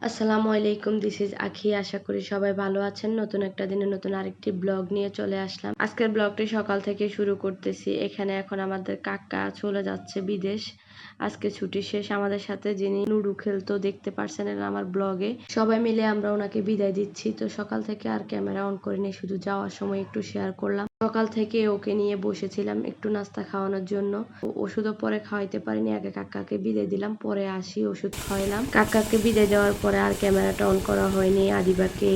আসসালামু আলাইকুম this is আখি। আশা করি সবাই ভালো আছেন। নতুন একটা দিনে নতুন আরেকটি ব্লগ নিয়ে চলে আসলাম। আজকের ব্লগটি সকাল থেকে শুরু করতেছি। এখানে এখন আমাদের কাকা চলে যাচ্ছে বিদেশ। আজকে ছুটি শেষ, আমাদের সাথে যিনি লুডু খেলতো দেখতে পারছেন আমার ব্লগে। সবাই মিলে আমরা ওনাকে বিদায় দিচ্ছি। তো সকাল থেকে আর ক্যামেরা অন করিনি, শুধু যাওয়ার সময় একটু শেয়ার করলাম। সকাল থেকে ওকে নিয়ে বসেছিলাম একটু নাস্তা খাওয়ানোর জন্য। ওষুধও পরে খাওয়াইতে পারিনি, আগে কাকাকে বিদায় দিলাম, পরে আসি ওষুধ খাওয়াইলাম। কাকাকে বিদায় দেওয়ার পরে আর ক্যামেরাটা অন করা হয়নি, আদিবাকে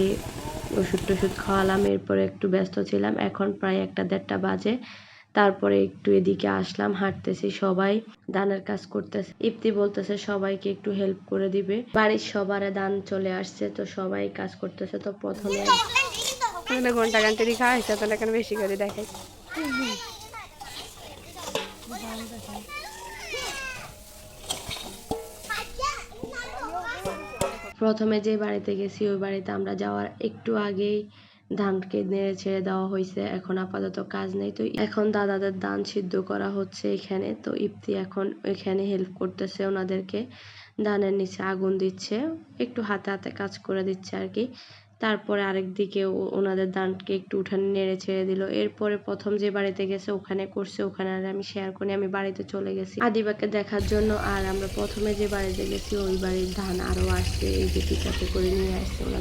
ওষুধ টষুধ খাওয়ালাম, এরপরে একটু ব্যস্ত ছিলাম। এখন প্রায় একটা দেড়টা বাজে। তারপরে একটু এদিকে আসলাম হাঁটতেছি সবাই দানের কাজ করতেছে। ইপ্তি বলতেছে সবাইকে একটু হেল্প করে দিবে। বাড়ির সবার দান চলে আসছে তো সবাই কাজ করতেছে তো প্রথমে মানে ঘণ্টা ঘণ্টা তাহলে এখানে বেশি করে দেখাই প্রথমে যে বাড়িতে গেছি ওই বাড়িতে আমরা যাওয়ার একটু আগেই ধানকে নেড়ে ছেড়ে দেওয়া হয়েছে এখন আপাতত কাজ নেই। তো এখন দাদাদের ধান সিদ্ধ করা হচ্ছে এখানে। তো ইপ্তি এখন এখানে হেল্প করতেছে ওনাদেরকে। ধানের নিচে আগুন দিচ্ছে, একটু হাতে হাতে কাজ করে দিচ্ছে আর কি। তারপরে আরেক দিকে ওনাদের ধানকে একটু উঠানে নেড়ে ছেড়ে দিল। এরপরে প্রথম যে বাড়িতে গেছে ওখানে করছে, ওখানে আর আমি শেয়ার করি, আমি বাড়িতে চলে গেছি। আদিবাকে দেখার জন্য আর আমরা প্রথমে যে বাড়িতে গেছি, ওই বাড়ির ধান আরও আসছে, এই যে পিকাতে করে নিয়ে আসছে ওরা।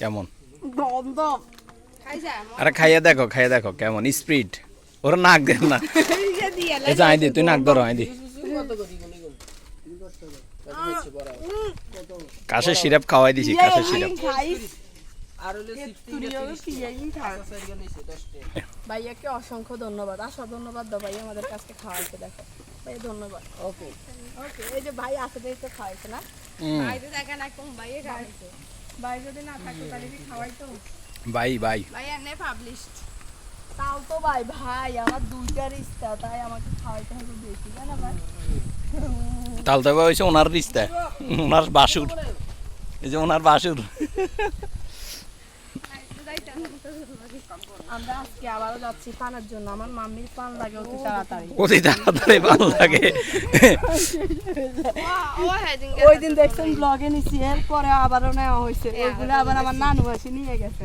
কেমন? দম দম আরে খাইয়ে দেখো খাইয়ে দেখো কেমন? স্পিড ওরা নাক দেন না। আই দি তুই নাক ধরো আই দি কাশের সিরাপ খাওয়াই দিছি কাশের সিরাপ। ভাইয়াকে অসংখ্য ধন্যবাদ। আসো ধন্যবাদ দাও ভাই আমাদের কাছে খাওয়াইতে দেখো। ভাই ধন্যবাদ। ওকে ওকে এই যে ভাই আসে তো খাওয়াইছে না? দেখেন একদম যদি না থাকতো তাহলে কি খাওয়াইতো বাই বাই। ভাই এনে পাবলিশড তাও তো ভাই ভাই আমার দুইটা রিস্তা তাই আমাকে খাওয়াইতে হবে বেশি জানা ভাই? তাহলে হয়েছে ওনার রিস্তা ওনার বাসুর। এই যে ওনার বাসুর। আমরা আজকে আবারও যাচ্ছি পানের জন্য। আমার মাম্মির পান লাগে অতি তাড়াতাড়ি। অতি তাড়াতাড়ি ভালো লাগে। ওই দিন দেখছেন ব্লগে নিছি এরপরে আবারও নেওয়া হয়েছে। ওইগুলো আবার আমার নানু নিয়ে গেছে।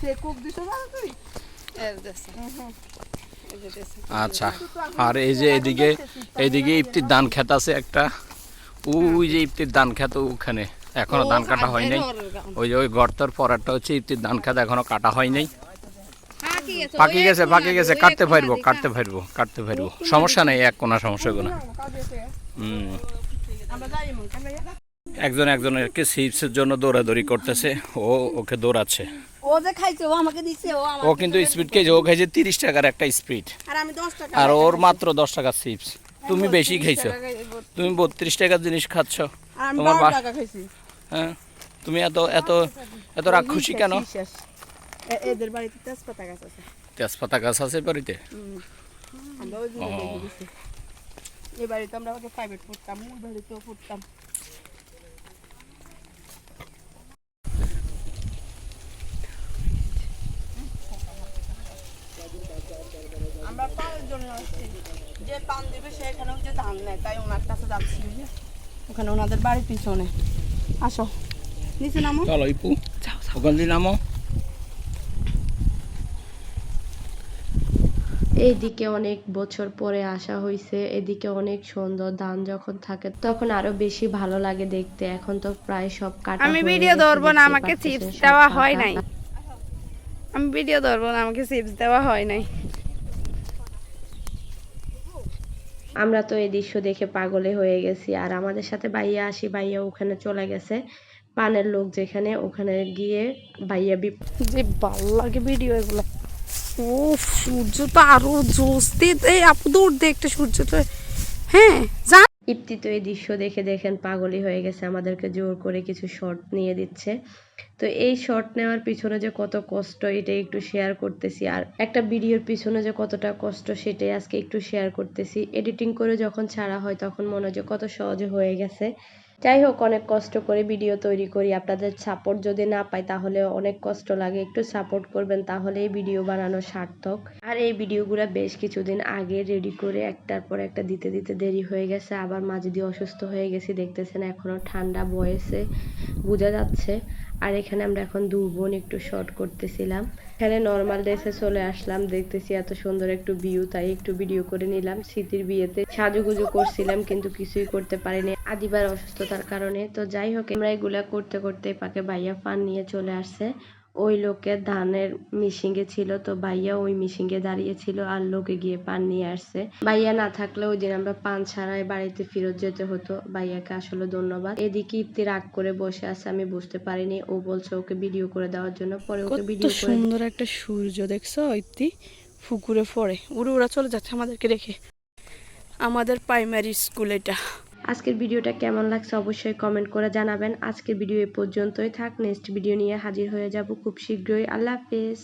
সে খুব দিছে জানো তুই আচ্ছা আর এই যে এদিকে এইদিকে ইফতির ধান খেত আছে একটা। ওই যে ইফতির ধান খেত ওখানে। এখনও ধান কাটা হয় নাই ওই যে ওই গর্তর পরারটা হচ্ছে ইফতির ধান খেত এখনও কাটা হয় নাই পাকি গেছে পাকি গেছে কাটতে পারব কাটতে পারব কাটতে পারব। সমস্যা নেই এক কোনো সমস্যা কোনো। হুম। একজন একজনেরকে সিপসের জন্য দৌড়াদৌড়ি করতেছে ও ওকে দৌড়াচ্ছে। ও যে খাইছে ও আমাকে দিচ্ছে ও আমার ও কিন্তু স্পিড খেয়েছে ও খাইছে তিরিশ টাকার একটা স্পিড। আর আমি দশ টাকা আর ওর মাত্র দশ টাকার চিপস। তুমি বেশি খাইছো। তুমি বত্রিশ টাকার জিনিস খাচ্ছ। আমি তোমার টাকা খাইছি। হ্যাঁ? তুমি এত এত এত রাগ খুশি কেন। এদের বাড়িতে তেজপাতা গাছ আছে। তেজপাতা গাছ আছে বাড়িতে? এই বাড়িতে আমরা আগে প্রাইভেট পড়তাম ওই বাড়িতেও পড়তাম। আমরা আসছি। যে পান দেবে সে এখানে যে ধান নেয় তাই ওনার কাছে যাচ্ছি। ওখানে ওনাদের বাড়ির পিছনে। আসো। নিচে নামো। চলো ইপু। ওখান দিয়ে নামো। এইদিকে অনেক বছর পরে আসা হয়েছে এদিকে অনেক সুন্দর ধান যখন থাকে তখন আরও বেশি ভালো লাগে দেখতে। এখন তো প্রায় সব কাটা আমি ভিডিও ধরবো না আমাকে চিপস দেওয়া হয় নাই। আমি ভিডিও ধরবো না আমাকে চিপস দেওয়া হয় নাই। আমরা তো এই দৃশ্য দেখে পাগলে হয়ে গেছি। আর আমাদের সাথে ভাইয়া আসি, ভাইয়া ওখানে চলে গেছে। পানের লোক যেখানে, ওখানে গিয়ে ভাইয়া যে ভালো লাগে ভিডিও এগুলো। ও সূর্য তো আরও জোস এই আপু দৌড় দে, একটা সূর্য তো হ্যাঁ জান ইপ্তি তো এই দৃশ্য দেখে দেখেন পাগলই হয়ে গেছে, আমাদেরকে জোর করে কিছু শর্ট নিয়ে দিচ্ছে। তো এই শর্ট নেওয়ার পিছনে যে কত কষ্ট এটা একটু শেয়ার করতেছি। আর একটা ভিডিওর পিছনে যে কতটা কষ্ট, সেটাই আজকে একটু শেয়ার করতেছি। এডিটিং করে যখন ছাড়া হয়, তখন মনে হয় যে কত সহজে হয়ে গেছে। যাই হোক, অনেক কষ্ট করে ভিডিও তৈরি করি। আপনাদের সাপোর্ট যদি না পাই, তাহলে অনেক কষ্ট লাগে। একটু সাপোর্ট করবেন, তাহলে এই ভিডিও বানানো সার্থক। আর এই ভিডিওগুলো বেশ কিছুদিন আগে রেডি করে একটার পর একটা দিতে দিতে দেরি হয়ে গেছে। আবার মাঝে দিয়ে অসুস্থ হয়ে গেছি, দেখতেছেন এখনও ঠান্ডা বয়েছে বোঝা যাচ্ছে। আর এখানে আমরা এখন দু বোন একটু শর্ট করতেছিলাম। এখানে নর্মাল ড্রেসে চলে আসলাম, দেখতেছি এত সুন্দর একটু ভিউ তাই একটু ভিডিও করে নিলাম। স্মৃতির বিয়েতে সাজুগুজু করছিলাম, কিন্তু কিছুই করতে পারিনি। আদিবার অসুস্থতার কারণে। তো যাই হোক, আমরা এগুলা করতে করতে পাকে ভাইয়া ফান নিয়ে চলে আসছে। ওই লোকের ধানের মিশিংয়ে ছিল তো ভাইয়া ওই মিশিংয়ে দাঁড়িয়ে ছিল আর লোকে গিয়ে পান নিয়ে আসছে। ভাইয়া না থাকলে ওই দিন আমরা পান ছাড়াই বাড়িতে ফেরত যেতে হতো। ভাইয়াকে আসলে ধন্যবাদ। এদিকে ইপ্তি রাগ করে বসে আছে আমি বুঝতে পারিনি। ও বলছে ওকে ভিডিও করে দেওয়ার জন্য। পরে ওকে ভিডিও করে সুন্দর একটা সূর্য দেখছ ইতি পুকুরে পড়ে। উড়ে উড়া চলে যাচ্ছে আমাদেরকে রেখে আমাদের প্রাইমারি স্কুল এটা। আজকের ভিডিওটা কেমন লাগছে অবশ্যই কমেন্ট করে জানাবেন। আজকের ভিডিও এ পর্যন্তই থাক। নেক্সট ভিডিও নিয়ে হাজির হয়ে যাব খুব শীঘ্রই। আল্লাহ হাফেজ।